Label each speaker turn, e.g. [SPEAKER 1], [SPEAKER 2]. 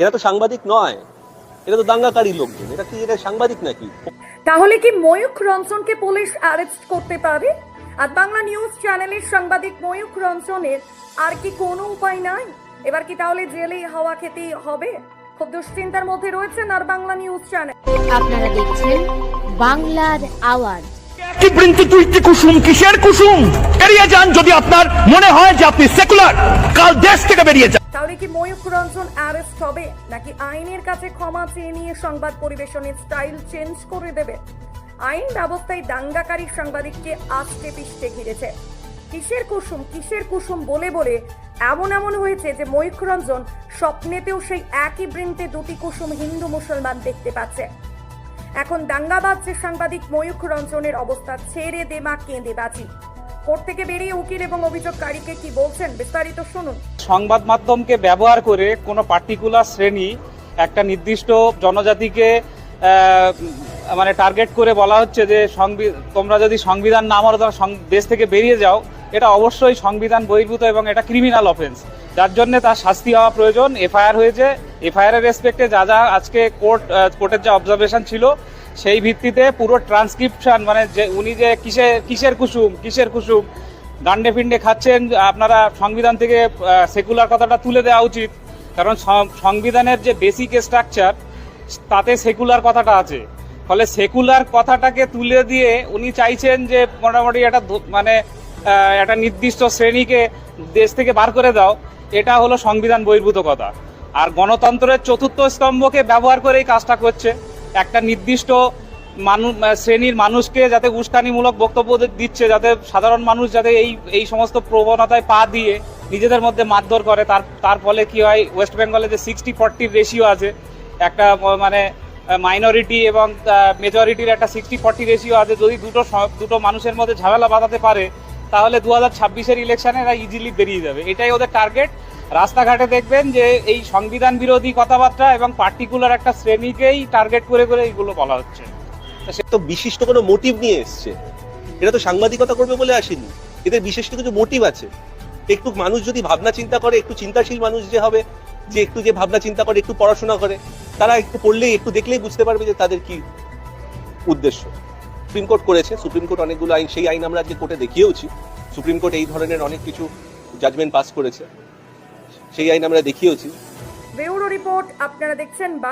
[SPEAKER 1] এরা তো সাংবাদিক নয়। এরা তো দাঙ্গাকারী লোকজন। এটা কি এটা সাংবাদিক নাকি?
[SPEAKER 2] তাহলে কি ময়ূখ রঞ্জনকে পুলিশ অ্যারেস্ট করতে পারে? আর বাংলা নিউজ চ্যানেলের সাংবাদিক ময়ূখ রঞ্জনের আর কি কোনো উপায় নাই? এবার কি তাহলে জেলেই হাওয়া খেতেই হবে? খুব দুশ্চিন্তার মধ্যে রয়েছেন আর বাংলা নিউজ চ্যানেল
[SPEAKER 3] আপনারা দেখছেন বাংলার আওয়াজ।
[SPEAKER 4] কি বৃন্তি তুইতি কুসুম কিসের কুসুম? এড়িয়ে যান যদি আপনার মনে হয় যে আপনি সেকুলার কাল দেশ থেকে বেরিয়ে যান।
[SPEAKER 2] তাহলে কি ময়ূখ রঞ্জন অ্যারেস্ট হবে, নাকি আইনের কাছে ক্ষমা চেয়ে নিয়ে সংবাদ পরিবেশনের স্টাইল চেঞ্জ করে দেবে? আইন ব্যবস্থায় দাঙ্গাকারী সাংবাদিককে আষ্টে পিষ্টে ঘিরেছে। কিসের কুসুম কিসের কুসুম বলে বলে এমন এমন হয়েছে যে ময়ূখ রঞ্জন স্বপ্নেতেও সেই একই বৃন্তে দুটি কুসুম হিন্দু মুসলমান দেখতে পাচ্ছে। এখন দাঙ্গাবাজ যে সাংবাদিক ময়ূখ রঞ্জনের অবস্থা ছেড়ে দে মা কেঁদে বাঁচি কোর্ট থেকে বেরিয়ে উকিল এবং অভিযোগকারীকে কি বলছেন, বিস্তারিত শুনুন।
[SPEAKER 5] সংবাদ মাধ্যমকে ব্যবহার করে কোনো পার্টিকুলার শ্রেণি একটা নির্দিষ্ট জনজাতিকে মানে টার্গেট করে বলা হচ্ছে যে তোমরা যদি সংবিধান না মানো তোমরা দেশ থেকে বেরিয়ে যাও। এটা অবশ্যই সংবিধান বহির্ভূত এবং এটা ক্রিমিনাল অফেন্স যার জন্য তার শাস্তি হওয়া প্রয়োজন। এফআইআর হয়েছে। এফআইআর এর রেসপেক্টে যা যা আজকে কোর্ট কোর্টের যে অবজারভেশন ছিল সেই ভিত্তিতে পুরো ট্রান্সক্রিপশন মানে যে উনি যে কিসের কিসের কুসুম কিসের কুসুম গান্ডে ফিন্ডে খাচ্ছেন, আপনারা সংবিধান থেকে সেকুলার কথাটা তুলে দেওয়া উচিত। কারণ সংবিধানের যে বেসিক স্ট্রাকচার তাতে সেকুলার কথাটা আছে। ফলে সেকুলার কথাটাকে তুলে দিয়ে উনি চাইছেন যে মোটামুটি একটা মানে একটা নির্দিষ্ট শ্রেণীকে দেশ থেকে বার করে দাও। এটা হলো সংবিধান বহির্ভূত কথা। আর গণতন্ত্রের চতুর্থ স্তম্ভকে ব্যবহার করে এই কাজটা করছে। একটা নির্দিষ্ট মানুষ শ্রেণির মানুষকে যাতে উস্কানিমূলক বক্তব্য দিচ্ছে, যাতে সাধারণ মানুষ যাতে এই এই সমস্ত প্রবণতায় পা দিয়ে নিজেদের মধ্যে মারধর করে। তার তার ফলে কি হয় ওয়েস্ট বেঙ্গলে যে সিক্সটি ফর্টির রেশিও আছে, একটা মানে মাইনরিটি এবং মেজরিটির একটা সিক্সটি ফর্টি রেশিও আছে। যদি দুটো দুটো মানুষের মধ্যে ঝামেলা বাঁধাতে পারে তাহলে দু হাজার ছাব্বিশের ইলেকশনে এরা ইজিলি বেরিয়ে যাবে। এটাই ওদের টার্গেট রাস্তাঘাটে দেখবেন যে এই সংবিধান বিরোধী কথাবার্তা এবং পার্টিকুলার একটা শ্রেণীকেই টার্গেট করে করে এইগুলো বলা হচ্ছে।
[SPEAKER 1] সে তো বিশিষ্ট কোনো মোটিভ নিয়ে এসছে। এরা তো সাংবাদিকতা করবে বলে আসেনি। এদের বিশিষ্ট কিছু মোটিভ আছে। একটু মানুষ যদি ভাবনা চিন্তা করে, একটু চিন্তাশীল মানুষ যে হবে, যে একটু যে ভাবনা চিন্তা করে, একটু পড়াশোনা করে, তারা একটু পড়লেই, একটু দেখলেই বুঝতে পারবে যে তাদের কি উদ্দেশ্য। সুপ্রিম কোর্ট করেছে সুপ্রিম কোর্ট অনেকগুলো আইন, সেই আইন আমরা আজকে কোর্টে দেখিয়েওছি। সুপ্রিম কোর্ট এই ধরনের অনেক কিছু জাজমেন্ট পাস করেছে। সেই আইন আমরা দেখিয়েওছি।
[SPEAKER 2] ব্যুরো রিপোর্ট, আপনারা দেখছেন